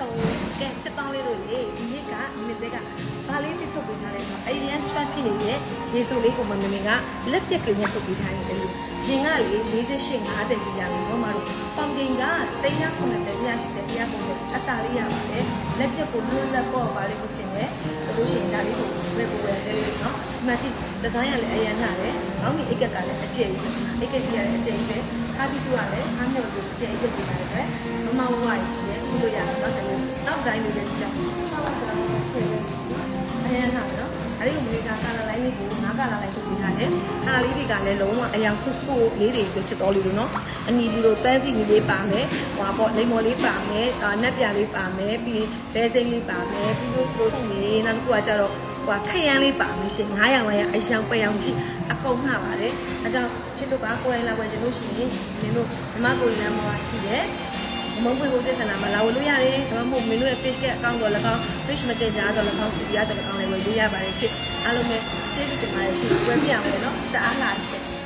တော့ကဲချက်ပေါင်းလေးတို့လေဒီနေ့ကမိသက်ကဘာလေးတစ်ထုတ်ပေးထားလဲဆိုတော့အဲ့ဒီရန် trap ဖြစ်နေတဲ့ရေဆိုလေးကိုမမမေကလက်ပြက်ကလေးနဲ့ထုတ်ပေးထားရတယ်လို့ရင်ကလေ48 50ကြီးရပြီတော့မတို့ပေါင်ကင်က390 180 190အတားလေးရပါတယ်လက်ပြက်ကိုလွတ်လက်ပေါ့ပါလေးကိုချင်တယ်ဆိုလို့ရှိရင်ဒါလေးကိုဝယ်ဖို့ဝယ်တယ်လို့နော်ဒီမှာကြည့်ဒီဇိုင်းကလည်းအရန်နာတယ်နောက်မီအိတ်ကက်ကလည်းအကျယ်ကြီးအိတ်ကက်ကြီးလည်းအကျယ်ကြီးပဲခါစီတူကလည်းအားမြော်လို့အကျယ်ကြီးပြပေးထားတယ်မမဝဝကြီးလည်းဥလို့ရတယ် နော်တယ်နောက်ဇိုင်းလေးလည်းကြည့်ကြအရန်နာနော်အဲ့ဒီကိုမလေးကကာလာလိုင်းလေးကိုငါးကာလာလိုင်းထုတ်ပေးထားတယ်ကာလာလေးတွေကလည်းလုံးဝအယောင်ဆွဆွလေးတွေပဲချစ်တော်လေးလို့နော်အနီလေးလိုပန်းစီလေးပါမယ်ဟွာပေါ့လိမ္မော်လေးပါမယ်အာနက်ပြလေးပါမယ်ပြီးဘဲစိမ့်လေးပါမယ်ပြီးလို့ဆိုလို့ရှိရင်နောက်တစ်ခုကကြတော့ဟွာခရမ်းလေးပါမယ်ရှင်900ရောင်ရအယောင်ပယောင်ရှိအကုန်မှာပါတယ်အဲကြောင့်ချစ်တို့ကကိုယ်တိုင်လာပွဲကျလို့ရှိရင်မင်းတို့ဓမ္မကိုယ်လမ်းမှာရှိတယ် မုံပွေကိုစိတ်ဆန္ဒမှာလာဝလို့ရတယ်ဒါမှမဟုတ်မင်းတို့ရဲ့ page ရဲ့ account တော့လည်းကောင်း page message ကြားတော့လည်းကောင်းစီရတော့လည်းကောင်းလည်းဝယ်လို့ရပါတယ်ရှင့်အားလုံးပဲကျေးဇူးတင်ပါတယ်ရှင်ဝယ်ပြရမယ်နော်တအားလာရှင့်